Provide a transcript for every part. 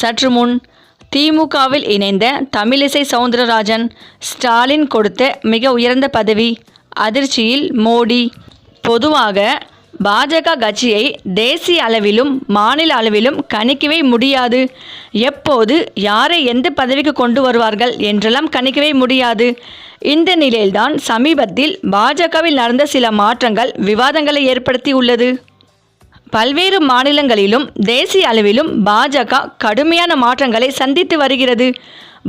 சற்று முன் திமுகவில் இணைந்த தமிழிசை சவுந்தரராஜன் ஸ்டாலின் கொடுத்த மிக உயர்ந்த பதவி அதிர்ச்சியில் மோடி. பொதுவாக பாஜக கட்சியை தேசிய அளவிலும் மாநில அளவிலும் கணிக்கவே முடியாது. எப்போது யாரை எந்த பதவிக்கு கொண்டு வருவார்கள் என்றெல்லாம் கணிக்கவே முடியாது. இந்த நிலையில்தான் சமீபத்தில் பாஜகவில் நடந்த சில மாற்றங்கள் விவாதங்களை ஏற்படுத்தியுள்ளது. பல்வேறு மாநிலங்களிலும் தேசிய அளவிலும் பாஜக கடுமையான மாற்றங்களை சந்தித்து வருகிறது.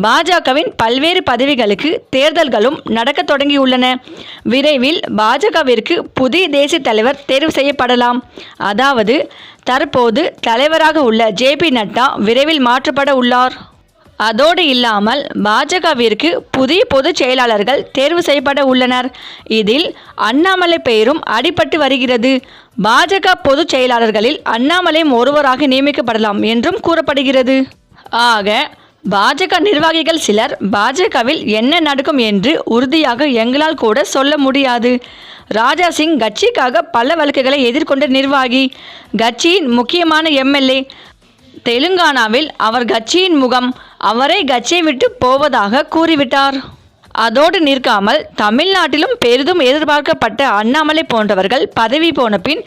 பாஜகவின் பல்வேறு பதவிகளுக்கு தேர்தல்களும் நடக்க தொடங்கியுள்ளன. விரைவில் பாஜகவிற்கு புதிய தேசிய தலைவர் தேர்வு செய்யப்படலாம். அதாவது தற்போது தலைவராக உள்ள ஜே பி நட்டா விரைவில் மாற்றப்பட உள்ளார். அதோடு இல்லாமல் பாஜகவிற்கு புதிய பொதுச் செயலாளர்கள் தேர்வு செய்யப்பட உள்ளனர். இதில் அண்ணாமலை பெயரும் அடிபட்டு வருகிறது. பாஜக பொதுச் செயலாளர்களில் அண்ணாமலையும் ஒருவராக நியமிக்கப்படலாம் என்றும் கூறப்படுகிறது. ஆக பாஜக நிர்வாகிகள் சிலர் பாஜகவில் என்ன நடக்கும் என்று உறுதியாக எங்களால் கூட சொல்ல முடியாது. ராஜா சிங் கட்சிக்காக பல வழக்குகளை எதிர்கொண்ட நிர்வாகி. கட்சியின் முக்கியமான எம்எல்ஏ தெலுங்கானாவில் அவர் கட்சியின் முகம் அவரை கட்சியை விட்டு போவதாக கூறிவிட்டார். அதோடு நிற்காமல் தமிழ்நாட்டிலும் பெரிதும் எதிர்பார்க்கப்பட்ட அண்ணாமலை போன்றவர்கள் பதவி போன பின்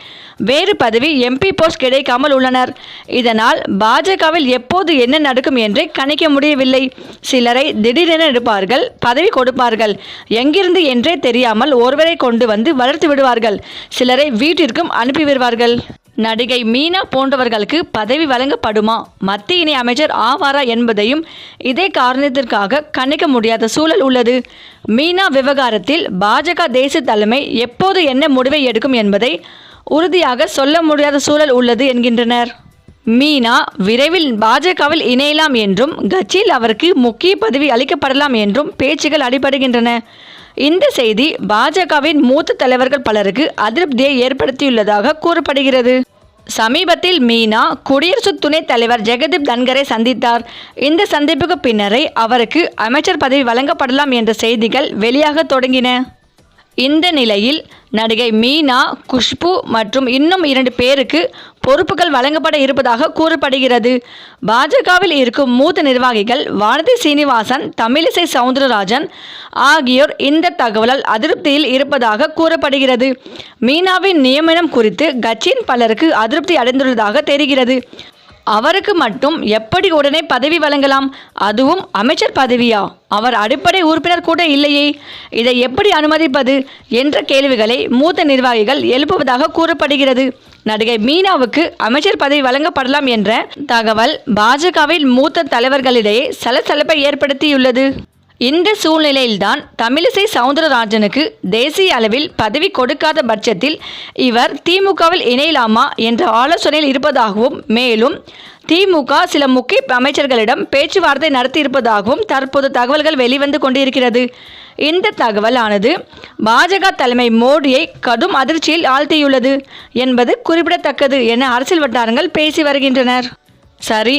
வேறு பதவி எம்பி போஸ்ட் கிடைக்காமல் உள்ளனர். இதனால் பாஜகவில் எப்போது என்ன நடக்கும் என்றே கணிக்க முடியவில்லை. சிலரை திடீரென எடுப்பார்கள் பதவி கொடுப்பார்கள். எங்கிருந்து என்றே தெரியாமல் ஒருவரை கொண்டு வந்து வளர்த்து விடுவார்கள். சிலரை வீட்டிற்கும் அனுப்பி விடுவார்கள். நடிகை மீனா போன்றவர்களுக்கு பதவி வழங்கப்படுமா? மத்திய இணை அமைச்சர் ஆவாரா என்பதையும் இதே காரணத்திற்காக கணிக்க முடியாத சூழல் உள்ளது. மீனா விவகாரத்தில் பாஜக தேசிய தலைமை எப்போது என்ன முடிவை எடுக்கும் என்பதை உறுதியாக சொல்ல முடியாத சூழல் உள்ளது என்கின்றனர். மீனா விரைவில் பாஜகவில் இணையலாம் என்றும் கட்சியில் அவருக்கு முக்கிய பதவி அளிக்கப்படலாம் என்றும் பேச்சுகள் அடிபடுகின்றன. இந்த செய்தி பாஜகவின் மூத்த தலைவர்கள் பலருக்கு அதிருப்தியை ஏற்படுத்தியுள்ளதாக கூறப்படுகிறது. சமீபத்தில் மீனா குடியரசு துணைத் தலைவர் ஜெகதீப் தன்கரை சந்தித்தார். இந்த சந்திப்புக்கு பின்னரே அவருக்கு அமைச்சர் பதவி வழங்கப்படலாம் என்ற செய்திகள் வெளியாக தொடங்கின. இந்த நிலையில் நடிகை மீனா குஷ்பு மற்றும் இன்னும் இரண்டு பேருக்கு பொறுப்புகள் வழங்கப்பட இருப்பதாக கூறப்படுகிறது. பாஜகவில் இருக்கும் மூத்த நிர்வாகிகள் வானதி சீனிவாசன் தமிழிசை சவுந்தரராஜன் ஆகியோர் இந்த தகவலால் அதிருப்தியில் இருப்பதாக கூறப்படுகிறது. மீனாவின் நியமனம் குறித்து கட்சியின் பலருக்கு அதிருப்தி அடைந்துள்ளதாக தெரிகிறது. அவருக்கு மட்டும் எப்படி உடனே பதவி வழங்கலாம்? அதுவும் அமைச்சர் பதவியா? அவர் அடிப்படை உறுப்பினர் கூட இல்லையே. இதை எப்படி அனுமதிப்பது? என்ற கேள்விகளை மூத்த நிர்வாகிகள் எழுப்புவதாக கூறப்படுகிறது. நடிகை மீனாவுக்கு அமைச்சர் பதவி வழங்கப்படலாம் என்ற தகவல் பாஜகவின் மூத்த தலைவர்களிடையே சலசலப்பை ஏற்படுத்தியுள்ளது. இந்த சூழ்நிலையில்தான் தமிழிசை சவுந்தரராஜனுக்கு தேசிய அளவில் பதவி கொடுக்காத பட்சத்தில் இவர் திமுகவில் இணையலாமா என்ற ஆலோசனையில் இருப்பதாகவும் மேலும் திமுக சில முக்கிய அமைச்சர்களிடம் பேச்சுவார்த்தை நடத்தியிருப்பதாகவும் தற்போது தகவல்கள் வெளிவந்து கொண்டிருக்கிறது. இந்த தகவலானது பாஜக தலைமை மோடியை கடும் அதிர்ச்சியில் ஆழ்த்தியுள்ளது என்பது குறிப்பிடத்தக்கது என அரசியல் வட்டாரங்கள் பேசி வருகின்றனர். சரி